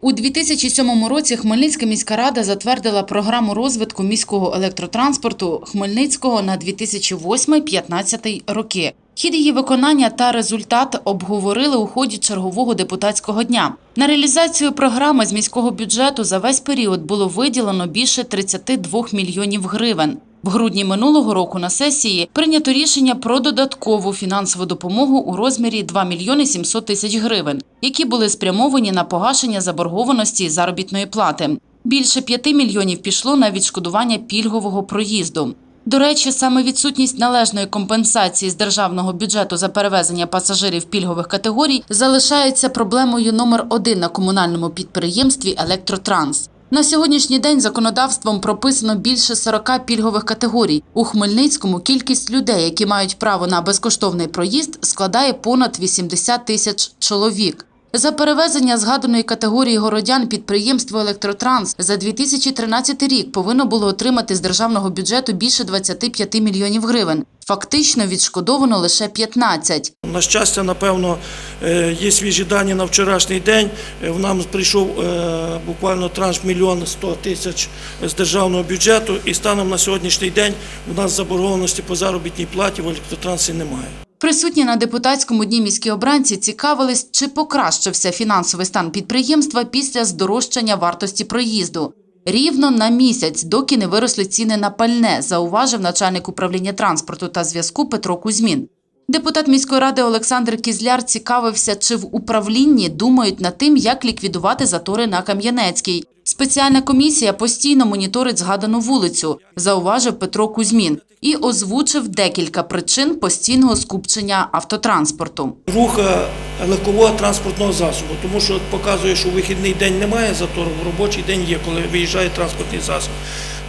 У 2007 році Хмельницька міська рада затвердила програму розвитку міського електротранспорту Хмельницького на 2008-2015 роки. Хід її виконання та результат обговорили у ході чергового депутатського дня. На реалізацію програми з міського бюджету за весь період було виділено більше 32 мільйонів гривень. В грудні минулого року на сесії прийнято рішення про додаткову фінансову допомогу у розмірі 2 мільйони 700 тисяч гривень, які були спрямовані на погашення заборгованості заробітної плати. Більше 5 мільйонів пішло на відшкодування пільгового проїзду. До речі, саме відсутність належної компенсації з державного бюджету за перевезення пасажирів пільгових категорій залишається проблемою номер один на комунальному підприємстві Електротранс. На сьогоднішній день законодавством прописано більше 40 пільгових категорій. У Хмельницькому кількість людей, які мають право на безкоштовний проїзд, складає понад 80 тисяч чоловік. За перевезення згаданої категорії городян підприємство Електротранс за 2013 рік повинно було отримати з державного бюджету більше 25 мільйонів гривень. Фактично відшкодовано лише 15. На щастя, напевно, е, є свіжі дані на вчорашній день. Е, В нам прийшов е, буквально транш мільйон 100 тисяч з державного бюджету, і станом на сьогоднішній день у нас заборгованості по заробітній платі в електротрансі немає. Присутні на депутатському дні міські обранці цікавились, чи покращився фінансовий стан підприємства після здорожчання вартості проїзду. Рівно на місяць, доки не виросли ціни на пальне, зауважив начальник управління транспорту та зв'язку Петро Кузьмін. Депутат міської ради Олександр Кізляр цікавився, чи в управлінні думають над тим, як ліквідувати затори на Кам'янецькій. Спеціальна комісія постійно моніторить згадану вулицю, зауважив Петро Кузьмін і озвучив декілька причин постійного скупчення автотранспорту. Рух е, легкового транспортного засобу, тому що показує, що вихідний день немає затору, робочий день є, коли виїжджає транспортний засіб.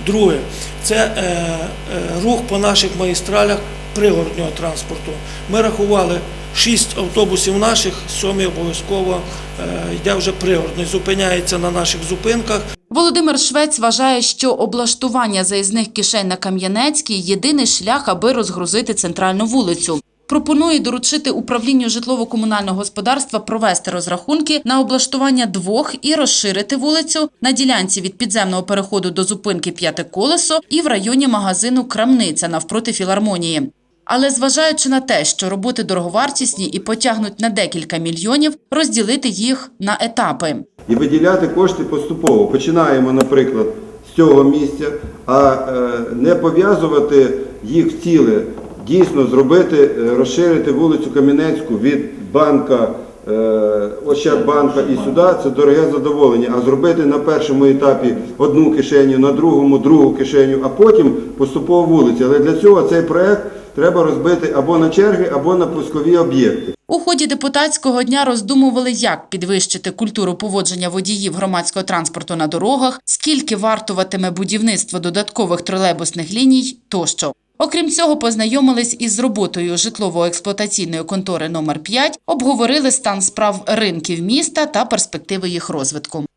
Друге, це е, е, рух по наших магістралях пригороднього транспорту. Ми рахували шість автобусів наших, сьомий обов'язково е, йде вже пригородний, зупиняється на наших зупинках. Володимир Швець вважає, що облаштування заїзних кишень на Кам'янецькій єдиний шлях, аби розгрузити центральну вулицю. Пропонує доручити управлінню житлово-комунального господарства провести розрахунки на облаштування двох і розширити вулицю на ділянці від підземного переходу до зупинки П'яте колесо і в районі магазину Крамниця навпроти філармонії. Але зважаючи на те, що роботи дороговартісні і потягнуть на декілька мільйонів, розділити їх на етапи. і виділяти кошти поступово. Починаємо, наприклад, з цього місця, а е, не пов'язувати їх в ціле. Дійсно зробити, е, розширити вулицю Кам'янецьку від банка, е, Ощадбанка і сюди це дороге задоволення. А зробити на першому етапі одну кишеню, на другому другу кишеню, а потім поступово вулиці. Але для цього цей проект треба розбити або на черги, або на пускові об'єкти. У ході депутатського дня роздумували, як підвищити культуру поводження водіїв громадського транспорту на дорогах, скільки вартуватиме будівництво додаткових тролейбусних ліній тощо. Окрім цього, познайомились із роботою житлово-експлуатаційної контори номер 5 обговорили стан справ ринків міста та перспективи їх розвитку.